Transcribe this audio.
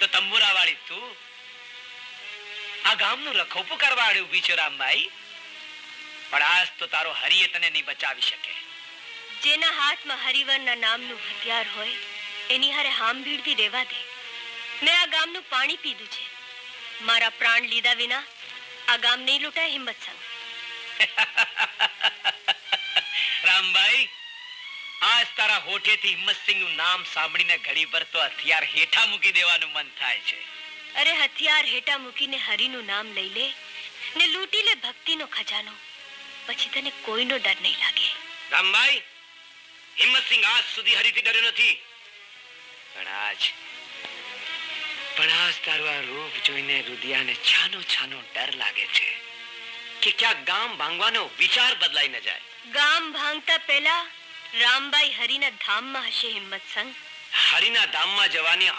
તો તંબુરા વાળી તું. આ ગામનું રખોપું કરવા વાળી ઊભી છે રામભાઈ પણ આજ તો તારો હરિએ તને નહીં બચાવી શકે. જેના હાથમાં હરિવરના નામનું હથિયાર હોય એની હારે હામ ભીડવી રહેવા દે. મેં આ ગામનું પાણી પીધું છે. મારા પ્રાણ લીધા વિના આ ગામ નહીં લૂંટાય હિંમત સંગ રામભાઈ આજ તારા હોઠેથી હિંમતસિંહનું નામ સાંભળીને ઘડી પર તો હથિયાર હેઠા મૂકી દેવાનું મન થાય છે. અરે હથિયાર હેઠા મૂકીને હરિનું નામ લઈ લે ને લૂંટી લે ભક્તિનો ખજાનો. પછી તને કોઈનો ડર નહીં લાગે. રામભાઈ હિંમતસિંહ આજ સુધી હરિથી ડર્યો નથી. પણ આજ પણ આજ તારું આ રૂપ જોઈને રુદિયાને છાનો છાનો ડર લાગે છે કે ક્યાં ગામ ભાંગવાનો વિચાર બદલાઈ ન જાય. ગામ ભાંગતા પહેલા રામબાઈ હરિના ધામમાં હશે હિંમત સંગ હરિના ધામમાં જવાની